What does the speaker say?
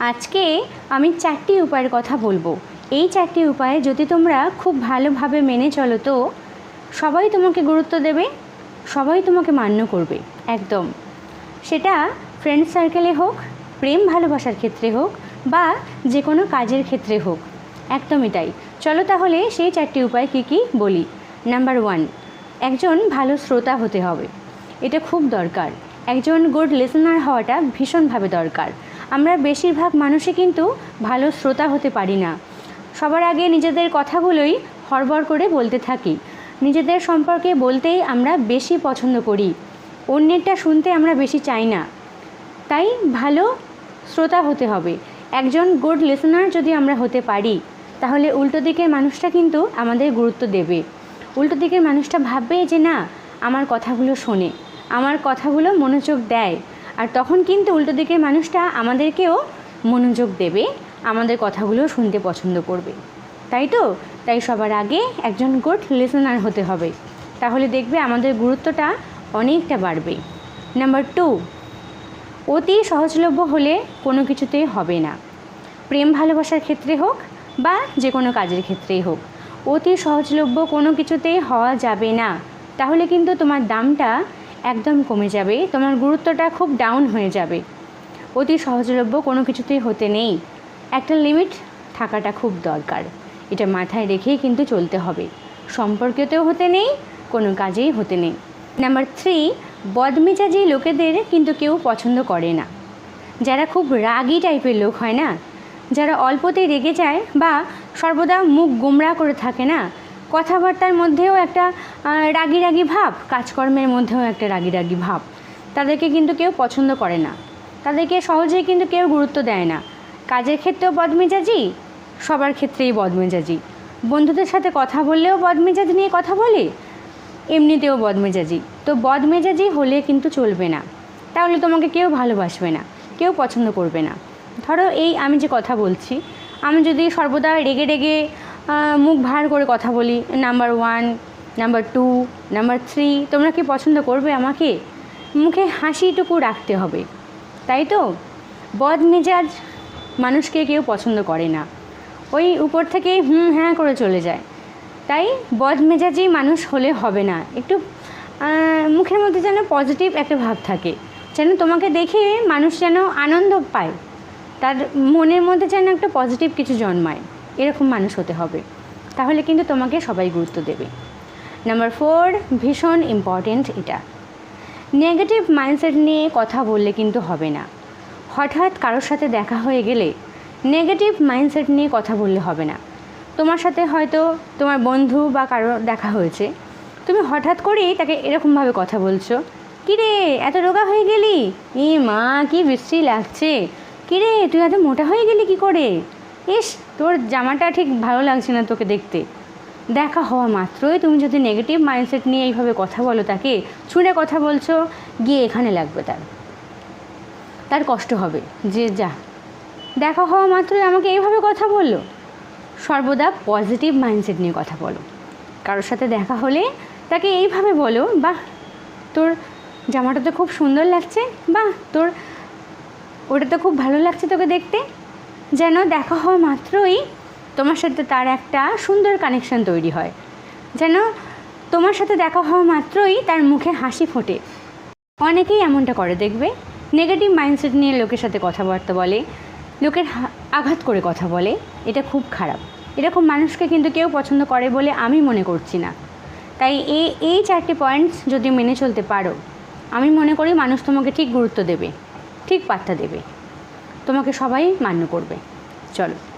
আজকে আমি চারটি উপায়ের কথা বলব। এই চারটি উপায় যদি তোমরা খুব ভালোভাবে মেনে চলো তো, সবাই তোমাকে গুরুত্ব দেবে, সবাই তোমাকে মান্য করবে, একদম। সেটা ফ্রেন্ড সার্কেলে হোক, প্রেম ভালোবাসার ক্ষেত্রে হোক, বা যে কোনো কাজের ক্ষেত্রে হোক, একদমই তাই। চলো তাহলে সেই চারটি উপায় কী কী বলি। নাম্বার ওয়ান একজন ভালো শ্রোতা হতে হবে। এটা খুব দরকার। একজন গুড লিসনার হওয়াটা ভীষণভাবে দরকার। আমরা বেশিরভাগ মানুষই কিন্তু ভালো শ্রোতা হতে পারি না। সবার আগে নিজেদের কথাগুলোই হড়বড় করে বলতে থাকি। নিজেদের সম্পর্কে বলতেই আমরা বেশি পছন্দ করি। অন্যেরটা শুনতে আমরা বেশি চাই না। তাই ভালো শ্রোতা হতে হবে। একজন গুড লিসনার যদি আমরা হতে পারি, তাহলে উল্টো দিকের মানুষটা কিন্তু আমাদের গুরুত্ব দেবে। উল্টো দিকের মানুষটা ভাববে যে না, আমার কথাগুলো শোনে। আমার কথাগুলো মনোযোগ দেয়। আর তখন কিন্তু উল্টো দিকের মানুষটা আমাদেরকেও মনোযোগ দেবে, আমাদের কথাগুলো শুনতে পছন্দ করবে। তাই তো? তাই সবার আগে একজন গুড লিসনার হতে হবে। তাহলে দেখবে আমাদের গুরুত্বটা অনেকটা বাড়বে। নাম্বার টু অতি সহজলভ্য হলে কোনো কিছুতেই হবে না। প্রেম ভালোবাসার ক্ষেত্রে হোক বা যে কোনো কাজের ক্ষেত্রেই হোক। অতি সহজলভ্য কোনো কিছুতেই হওয়া যাবে না। তাহলে কিন্তু তোমার দামটা একদম কমে যাবে। তোমার গুরুত্বটা খুব ডাউন হয়ে যাবে। অতি সহজলভ্য কোনো কিছুতেই হতে নেই। একটা লিমিট থাকাটা খুব দরকার। এটা মাথায় রেখেই কিন্তু চলতে হবে। সম্পর্কেতেও হতে নেই, কোনো কাজেই হতে নেই। নাম্বার থ্রি বদমেজাজি লোকেদের কিন্তু কেউ পছন্দ করে না। যারা খুব রাগী টাইপের লোক হয় না? যারা অল্পতেই রেগে যায় বা সর্বদা মুখ গোমরা করে থাকে না? কথাবার্তার মধ্যেও একটা রাগী রাগী ভাব, কাজকর্মের মধ্যেও একটা রাগী রাগী ভাব। তাদেরকে কিন্তু কেউ পছন্দ করে না। তাদেরকে সহজেই কিন্তু কেউ গুরুত্ব দেয় না। কাজের ক্ষেত্রেও বদমেজাজি, সবার ক্ষেত্রেই বদমেজাজি। বন্ধুদের সাথে কথা বললেও বদমেজাজি নিয়ে কথা বলে, এমনিতেও বদমেজাজি। তো বদমেজাজি হলে কিন্তু চলবে না। তাহলে তোমাকে কেউ ভালোবাসবে না, কেউ পছন্দ করবে না। ধরো এই আমি যে কথা বলছি, আমি যদি সর্বদা রেগে রেগে মুখ ভার করে কথা বলি। Number one number two number three তোমরা কি পছন্দ করবে আমাকে? মুখে হাসিটুকু রাখতে হবে, তাই তো? বদমেজাজ মানুষকে কেউ পছন্দ করে না। ওই উপর থেকে হুম হ্যাঁ করে চলে যায়। তাই বদমেজাজি মানুষ হলে হবে না। একটু মুখের মধ্যে যেন পজিটিভ একটা ভাব থাকে। যেন তোমাকে দেখে মানুষ যেন আনন্দ পায়। তার মনের মধ্যে যেন একটা পজিটিভ কিছু জন্মায়। এরকম মানুষ হতে হবে। তাহলে কিন্তু তোমাকে সবাই গুরুত্ব দেবে। নাম্বার ফোর ভীষণ ইম্পর্টেন্ট এটা। নেগেটিভ মাইন্ডসেট নিয়ে কথা বললে কিন্তু হবে না। হঠাৎ কারোর সাথে দেখা হয়ে গেলে নেগেটিভ মাইন্ডসেট নিয়ে কথা বললে হবে না। তোমার সাথে হয়তো তোমার বন্ধু বা কারও দেখা হয়েছে। তুমি হঠাৎ করেই তাকে এরকমভাবে কথা বলছো। কিরে, এত রোগা হয়ে গেলি? এ মা, কি বৃষ্টি লাগছে। কিরে, তুই এত মোটা হয়ে গেলি কি করে? ইস, তোর জামাটা ঠিক ভালো লাগছে না তোকে দেখতে। দেখা হওয়া মাত্রই তুমি যদি নেগেটিভ মাইন্ডসেট নিয়ে এইভাবে কথা বলো তাকে, ছুঁড়ে কথা বলছো, গিয়ে এখানে লাগবে তার। তার কষ্ট হবে, যে যা। দেখা হওয়া মাত্রই আমাকে এইভাবে কথা বলল। সর্বদা পজিটিভ মাইন্ডসেট নিয়ে কথা বলো। কারোর সাথে দেখা হলে তাকে এইভাবে বলো, বাহ, তোর জামাটা তো খুব সুন্দর লাগছে, বাহ, তোর, ওটা তো খুব ভালো লাগছে তোকে দেখতে। যেন দেখা হওয়া মাত্রই তোমার সাথে তার একটা সুন্দর কানেকশন তৈরি হয়। যেন তোমার সাথে দেখা হওয়া মাত্রই তার মুখে হাসি ফোটে। অনেকেই এমনটা করে, দেখবে? নেগেটিভ মাইন্ডসেট নিয়ে লোকের সাথে কথাবার্তা বলে, লোকের আঘাত করে কথা বলে, এটা খুব খারাপ। এরকম মানুষকে কিন্তু কেউ পছন্দ করে বলে আমি মনে করছি না। তাই এই এই চারটি পয়েন্টস যদি মেনে চলতে পারো, আমি মনে করি মানুষ তোমাকে ঠিক গুরুত্ব দেবে, ঠিক পাত্তা দেবে। তোমাকে সবাই মান্য করবে। চলো।